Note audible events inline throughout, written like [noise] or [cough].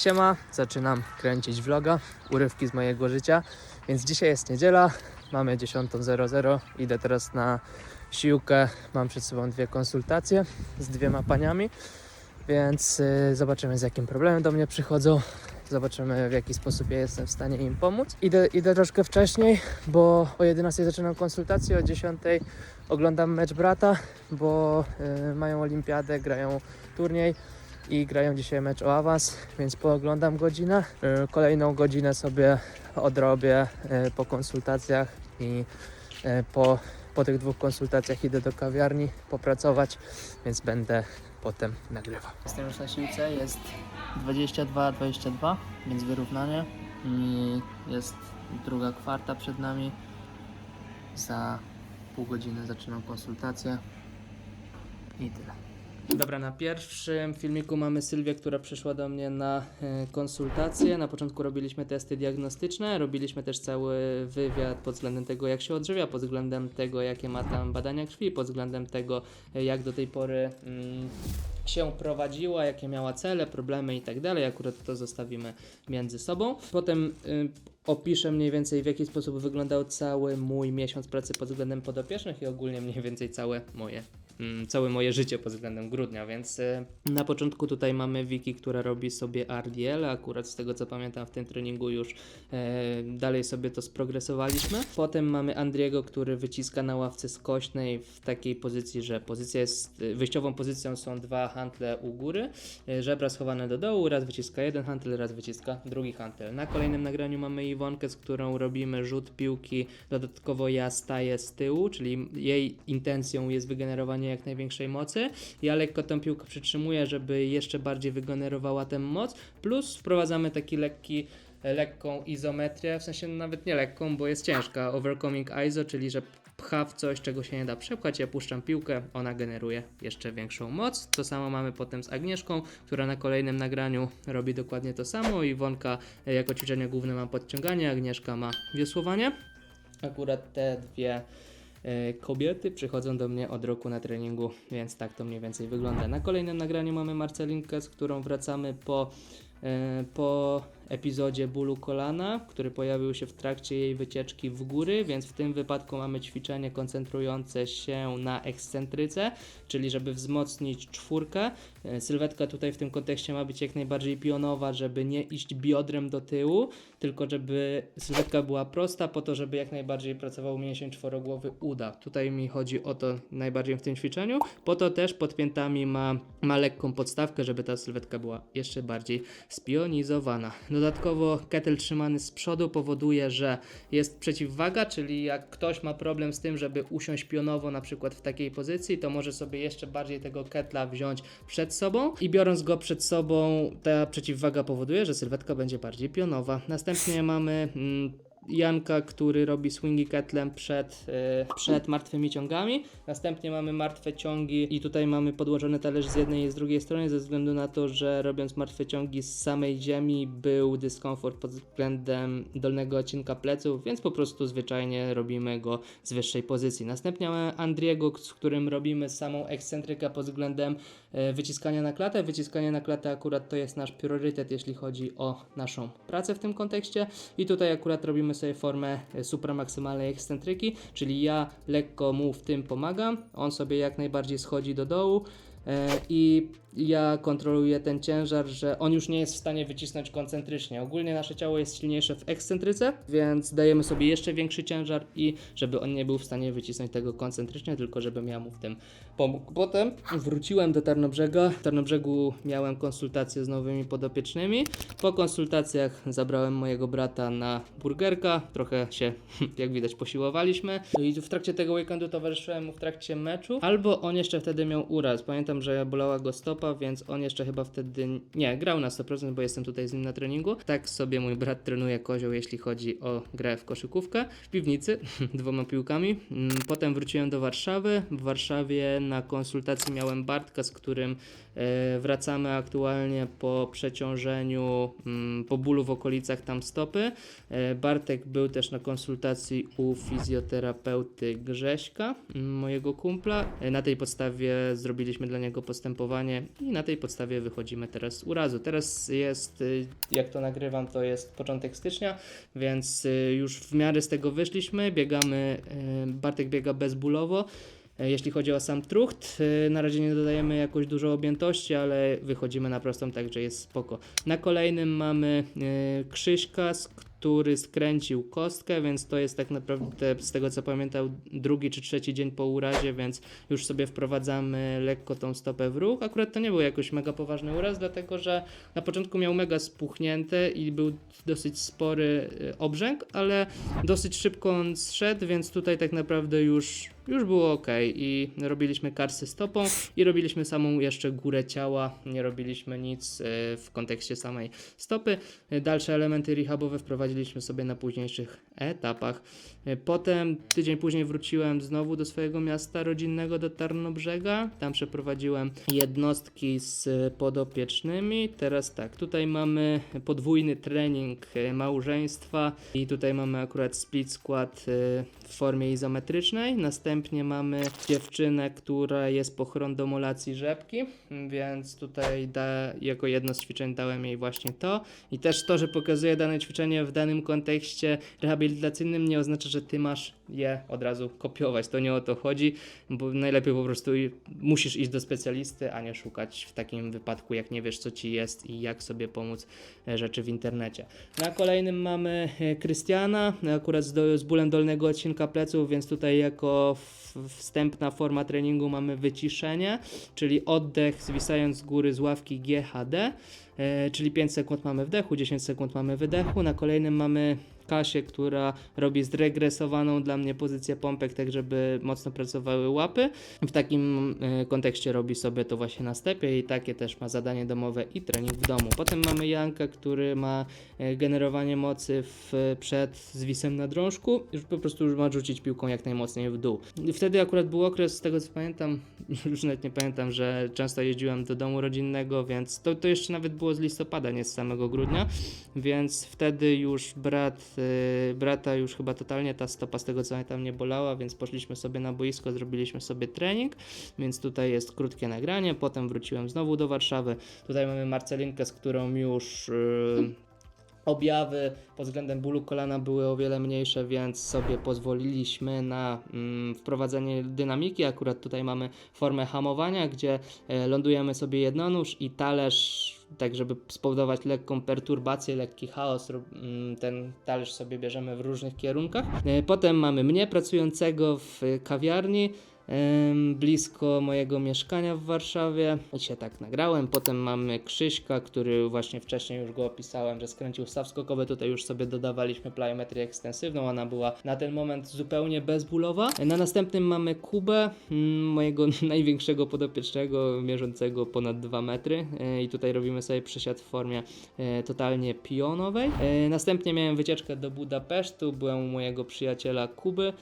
Siema, zaczynam kręcić vloga, urywki z mojego życia. Więc dzisiaj jest niedziela, mamy 10.00, idę teraz na siłkę. Mam przed sobą dwie konsultacje z dwiema paniami, więc y, zobaczymy z jakim problemem do mnie przychodzą. Zobaczymy w jaki sposób ja jestem w stanie im pomóc. Idę, idę troszkę wcześniej, bo o 11 zaczynam konsultację, o 10 oglądam mecz brata, bo y, mają olimpiadę, grają turniej i grają dzisiaj mecz o awans, więc pooglądam godzinę. Y, Kolejną godzinę sobie odrobię y, po konsultacjach i y, po, po tych dwóch konsultacjach idę do kawiarni popracować, więc będę potem nagrywał. Jestem już na siłce, jest 22-22, więc wyrównanie. I jest druga kwarta przed nami. Za pół godziny zaczynam konsultację. I tyle. Dobra, na pierwszym filmiku mamy Sylwię, która przyszła do mnie na e, konsultację. Na początku robiliśmy testy diagnostyczne, robiliśmy też cały wywiad pod względem tego, jak się odżywia, pod względem tego, jakie ma tam badania krwi, pod względem tego, e, jak do tej pory mm, się prowadziła, jakie miała cele, problemy i tak dalej. Akurat to zostawimy między sobą. Potem y, opiszę mniej więcej, w jaki sposób wyglądał cały mój miesiąc pracy pod względem podopiecznych i ogólnie mniej więcej całe moje całe moje życie pod względem grudnia, więc y, na początku tutaj mamy Wiki, która robi sobie RDL, akurat z tego co pamiętam w tym treningu już e, dalej sobie to sprogresowaliśmy. Potem mamy Andriego, który wyciska na ławce skośnej w takiej pozycji, że pozycja jest, y, wyjściową pozycją są dwa hantle u góry, y, żebra schowane do dołu, raz wyciska jeden hantel, raz wyciska drugi hantel. Na kolejnym nagraniu mamy Iwonkę, z którą robimy rzut piłki, dodatkowo ja staję z tyłu, czyli jej intencją jest wygenerowanie jak największej mocy. Ja lekko tę piłkę przytrzymuję, żeby jeszcze bardziej wygenerowała tę moc, plus wprowadzamy taki lekki e, lekką izometrię, w sensie nawet nie lekką, bo jest ciężka, overcoming ISO, czyli że pcha w coś, czego się nie da przepchać, ja puszczam piłkę, ona generuje jeszcze większą moc. To samo mamy potem z Agnieszką, która na kolejnym nagraniu robi dokładnie to samo. Iwonka e, jako ćwiczenie główne ma podciąganie, Agnieszka ma wiosłowanie. Akurat te dwie kobiety przychodzą do mnie od roku na treningu, więc tak to mniej więcej wygląda. Na kolejnym nagraniu mamy Marcelinkę, z którą wracamy po, e, po epizodzie bólu kolana, który pojawił się w trakcie jej wycieczki w góry, więc w tym wypadku mamy ćwiczenie koncentrujące się na ekscentryce, czyli żeby wzmocnić czwórkę. E, Sylwetka tutaj w tym kontekście ma być jak najbardziej pionowa, żeby nie iść biodrem do tyłu, tylko żeby sylwetka była prosta po to, żeby jak najbardziej pracował mięsień czworogłowy uda. Tutaj mi chodzi o to najbardziej w tym ćwiczeniu. Po to też pod piętami ma, ma lekką podstawkę, żeby ta sylwetka była jeszcze bardziej spionizowana. Dodatkowo kettle trzymany z przodu powoduje, że jest przeciwwaga, czyli jak ktoś ma problem z tym, żeby usiąść pionowo na przykład w takiej pozycji, to może sobie jeszcze bardziej tego ketla wziąć przed sobą i biorąc go przed sobą, ta przeciwwaga powoduje, że sylwetka będzie bardziej pionowa. Następnie mamy mm, Janka, który robi swingi ketlem przed, e, przed martwymi ciągami. Następnie mamy martwe ciągi i tutaj mamy podłożony talerz z jednej i z drugiej strony ze względu na to, że robiąc martwe ciągi z samej ziemi był dyskomfort pod względem dolnego odcinka pleców, więc po prostu zwyczajnie robimy go z wyższej pozycji. Następnie mamy Andriego, z którym robimy samą ekscentrykę pod względem wyciskania na klatę. Wyciskanie na klatę akurat to jest nasz priorytet, jeśli chodzi o naszą pracę w tym kontekście. I tutaj akurat robimy sobie formę e, supramaksymalnej ekscentryki, czyli ja lekko mu w tym pomagam, on sobie jak najbardziej schodzi do dołu e, i ja kontroluję ten ciężar, że on już nie jest w stanie wycisnąć koncentrycznie. Ogólnie nasze ciało jest silniejsze w ekscentryce, więc dajemy sobie jeszcze większy ciężar i żeby on nie był w stanie wycisnąć tego koncentrycznie, tylko żebym ja mu w tym pomógł. Potem wróciłem do Tarnobrzega. W Tarnobrzegu miałem konsultacje z nowymi podopiecznymi. Po konsultacjach zabrałem mojego brata na burgerka. Trochę się, [laughs] jak widać, posiłowaliśmy. I w trakcie tego weekendu towarzyszyłem mu w trakcie meczu. Albo on jeszcze wtedy miał uraz. Pamiętam, że bolała go stopa, więc on jeszcze chyba wtedy nie grał na 100%, bo jestem tutaj z nim na treningu. Tak sobie mój brat trenuje kozioł, jeśli chodzi o grę w koszykówkę. W piwnicy, [laughs] dwoma piłkami. Mm, Potem wróciłem do Warszawy. W Warszawie na konsultacji miałem Bartka, z którym e, wracamy aktualnie po przeciążeniu, mm, po bólu w okolicach tam stopy. E, Bartek był też na konsultacji u fizjoterapeuty Grześka, mm, mojego kumpla. E, Na tej podstawie zrobiliśmy dla niego postępowanie i na tej podstawie wychodzimy teraz z urazu. Teraz jest, y, jak to nagrywam, to jest początek stycznia, więc y, już w miarę z tego wyszliśmy, biegamy, y, Bartek biega bezbólowo, Jeśli chodzi o sam trucht, na razie nie dodajemy jakoś dużo objętości, ale wychodzimy na prostą, także jest spoko. Na kolejnym mamy Krzyśka, z który skręcił kostkę, więc to jest tak naprawdę, z tego co pamiętam, drugi czy trzeci dzień po urazie, więc już sobie wprowadzamy lekko tą stopę w ruch. Akurat to nie był jakoś mega poważny uraz, dlatego że na początku miał mega spuchnięty i był dosyć spory y, obrzęk, ale dosyć szybko on zszedł, więc tutaj tak naprawdę już, już było ok. I robiliśmy karsy stopą i robiliśmy samą jeszcze górę ciała, nie robiliśmy nic y, w kontekście samej stopy. Dalsze elementy rehabowe wprowadziliśmy sobie na późniejszych etapach. Y, Potem tydzień później wróciłem znowu do swojego miasta rodzinnego, do Tarnobrzega. Tam przeprowadziłem jednostki z podopiecznymi. Teraz tak, tutaj mamy podwójny trening y, małżeństwa i tutaj mamy akurat split skład w formie izometrycznej. Następnie mamy dziewczynę, która jest po chrondomolacji rzepki, więc tutaj da, jako jedno z ćwiczeń dałem jej właśnie to. I też to, że pokazuję dane ćwiczenie w danym kontekście rehabilitacyjnym nie oznacza, że ty masz je od razu kopiować. To nie o to chodzi, bo najlepiej po prostu musisz iść do specjalisty, a nie szukać w takim wypadku, jak nie wiesz, co ci jest i jak sobie pomóc e, rzeczy w internecie. Na kolejnym mamy e, Krystiana, akurat z, do, z bólem dolnego odcinka pleców, więc tutaj jako wstępna forma treningu mamy wyciszenie, czyli oddech zwisając z góry z ławki GHD, e, czyli 5 sekund mamy wdechu, 10 sekund mamy wydechu. Na kolejnym mamy Kasię, która robi zregresowaną dla mnie pozycję pompek, tak żeby mocno pracowały łapy. W takim e, kontekście robi sobie to właśnie na stepie i takie też ma zadanie domowe i trening w domu. Potem mamy Janka, który ma e, generowanie mocy w, przed zwisem na drążku, już po prostu już ma rzucić piłką jak najmocniej w dół. Wtedy akurat był okres, z tego co pamiętam, [laughs] już nawet nie pamiętam, że często jeździłem do domu rodzinnego, więc to, to jeszcze nawet było z listopada, nie z samego grudnia, więc wtedy już brat, brata już chyba totalnie ta stopa z tego co pamiętam nie bolała, więc poszliśmy sobie na boisko, zrobiliśmy sobie trening, więc tutaj jest krótkie nagranie, potem wróciłem znowu do Warszawy, tutaj mamy Marcelinkę, z którą już... y, Objawy pod względem bólu kolana były o wiele mniejsze, więc sobie pozwoliliśmy na mm, wprowadzenie dynamiki. Akurat tutaj mamy formę hamowania, gdzie e, lądujemy sobie jednonóż i talerz, tak żeby spowodować lekką perturbację, lekki chaos. mm, Ten talerz sobie bierzemy w różnych kierunkach. E, Potem mamy mnie pracującego w kawiarni blisko mojego mieszkania w Warszawie i się tak nagrałem. Potem mamy Krzyśka, który właśnie wcześniej już go opisałem, że skręcił staw skokowy. Tutaj już sobie dodawaliśmy plyometrię ekstensywną. Ona była na ten moment zupełnie bezbólowa. Na następnym mamy Kubę, mm, mojego [laughs] największego podopiecznego, mierzącego ponad 2 metry. E, I tutaj robimy sobie przysiad w formie e, totalnie pionowej. E, Następnie miałem wycieczkę do Budapesztu, byłem u mojego przyjaciela Kuby.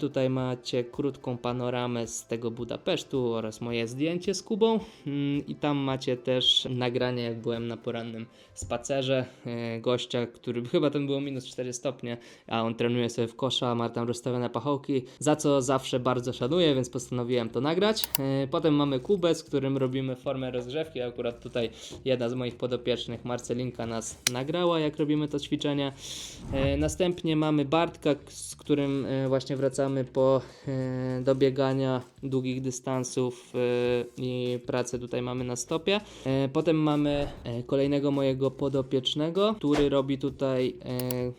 Tutaj macie krótką panoramę z tego Budapesztu oraz moje zdjęcie z Kubą. Mm, I tam macie też nagranie, jak byłem na porannym spacerze e, gościa, który [laughs] chyba tam było minus 4 stopnie, a on trenuje sobie w kosza, ma tam rozstawione pachołki, za co zawsze bardzo szanuję, więc postanowiłem to nagrać. E, Potem mamy Kubę, z którym robimy formę rozgrzewki. Akurat tutaj jedna z moich podopiecznych, Marcelinka, nas nagrała, jak robimy to ćwiczenie. E, Następnie mamy Bartka, z którym właśnie wracamy po e, do biegania długich dystansów e, i pracę tutaj mamy na stopie. E, Potem mamy e, kolejnego mojego podopiecznego, który robi tutaj e,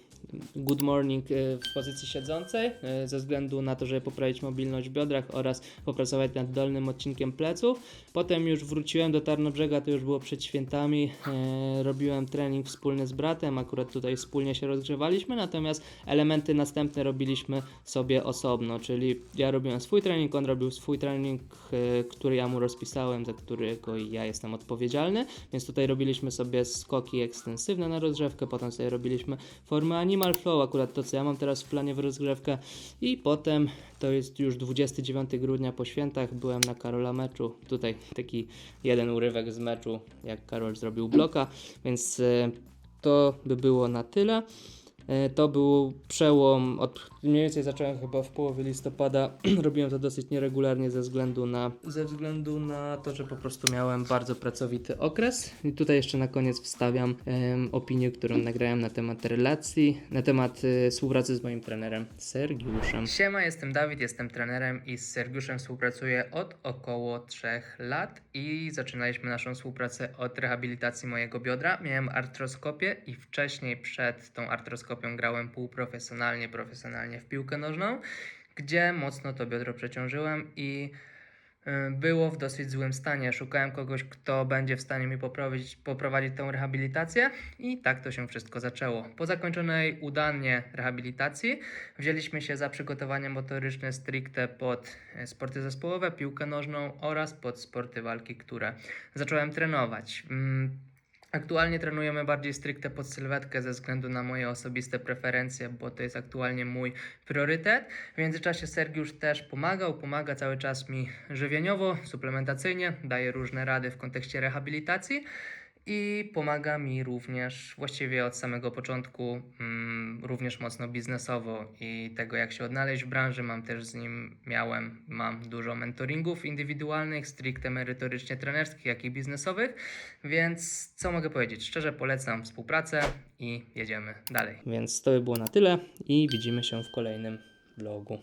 good morning w pozycji siedzącej, ze względu na to, żeby poprawić mobilność w biodrach oraz popracować nad dolnym odcinkiem pleców. Potem już wróciłem do Tarnobrzega, to już było przed świętami. E, robiłem trening wspólny z bratem, akurat tutaj wspólnie się rozgrzewaliśmy, natomiast elementy następne robiliśmy sobie osobno, czyli ja robiłem swój trening, on robił swój trening, e, który ja mu rozpisałem, za którego ja jestem odpowiedzialny, więc tutaj robiliśmy sobie skoki ekstensywne na rozgrzewkę, potem sobie robiliśmy formę Animal Flow, akurat to co ja mam teraz w planie w rozgrzewkę i potem to jest już 29 grudnia po świętach, byłem na Karola meczu, tutaj taki jeden urywek z meczu, jak Karol zrobił bloka, więc e, to by było na tyle. E, To był przełom, od mniej więcej zacząłem chyba w połowie listopada. [clears throat] Robiłem to dosyć nieregularnie ze względu na ze względu na to, że po prostu miałem bardzo pracowity okres. I tutaj jeszcze na koniec wstawiam em, opinię, którą nagrałem na temat relacji, na temat y, współpracy z moim trenerem Sergiuszem. Siema, jestem Dawid, jestem trenerem i z Sergiuszem współpracuję od około 3 lat i zaczynaliśmy naszą współpracę od rehabilitacji mojego biodra. Miałem artroskopię i wcześniej przed tą artroskopią grałem półprofesjonalnie, profesjonalnie w piłkę nożną, gdzie mocno to biodro przeciążyłem i y, było w dosyć złym stanie. Szukałem kogoś, kto będzie w stanie mi poprawić, poprowadzić tę rehabilitację i tak to się wszystko zaczęło. Po zakończonej udanie rehabilitacji wzięliśmy się za przygotowania motoryczne stricte pod e, sporty zespołowe, piłkę nożną oraz pod sporty walki, które zacząłem trenować. Aktualnie trenujemy bardziej stricte pod sylwetkę ze względu na moje osobiste preferencje, bo to jest aktualnie mój priorytet. W międzyczasie Sergiusz też pomagał, pomaga cały czas mi żywieniowo, suplementacyjnie, daje różne rady w kontekście rehabilitacji i pomaga mi również właściwie od samego początku, mm, również mocno biznesowo i tego jak się odnaleźć w branży. Mam też z nim, miałem, mam dużo mentoringów indywidualnych, stricte merytorycznie trenerskich, jak i biznesowych, więc co mogę powiedzieć? Szczerze polecam współpracę i jedziemy dalej. Więc to by było na tyle i widzimy się w kolejnym vlogu.